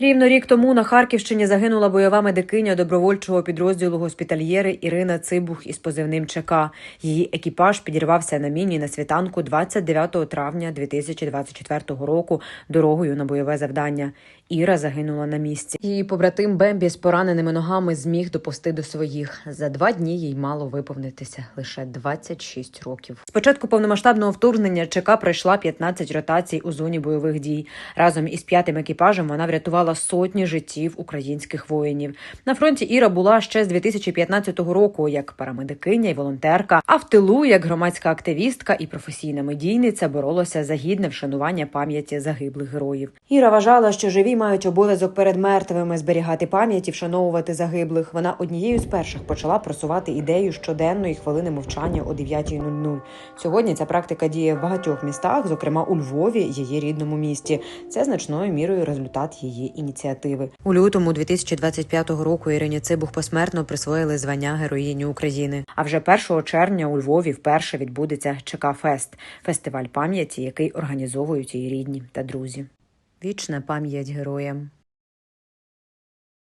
Рівно рік тому на Харківщині загинула бойова медикиня добровольчого підрозділу госпітальєри Ірина Цибух із позивним ЧК. Її екіпаж підірвався на міні на світанку 29 травня 2024 року дорогою на бойове завдання. Іра загинула на місці. Її побратим Бембі з пораненими ногами зміг допусти до своїх. За два дні їй мало виповнитися лише 26 років. З початку повномасштабного вторгнення ЧК пройшла 15 ротацій у зоні бойових дій. Разом із п'ятим екіпажем вона врятувала сотні життів українських воїнів. На фронті Іра була ще з 2015 року як парамедикиня і волонтерка. А в тилу, як громадська активістка і професійна медійниця, боролася за гідне вшанування пам'яті загиблих героїв. Іра вважала, що живі мають обов'язок перед мертвими зберігати пам'ять і вшановувати загиблих. Вона однією з перших почала просувати ідею щоденної хвилини мовчання о 9.00. Сьогодні ця практика діє в багатьох містах, зокрема у Львові, її рідному місті. Це значною мірою результат її ініціативи. У лютому 2025 року Ірині Цибух посмертно присвоїли звання Героїні України. А вже 1 червня у Львові вперше відбудеться ЧК Фест фестиваль пам'яті, який організовують її рідні та друзі. Вічна пам'ять героям.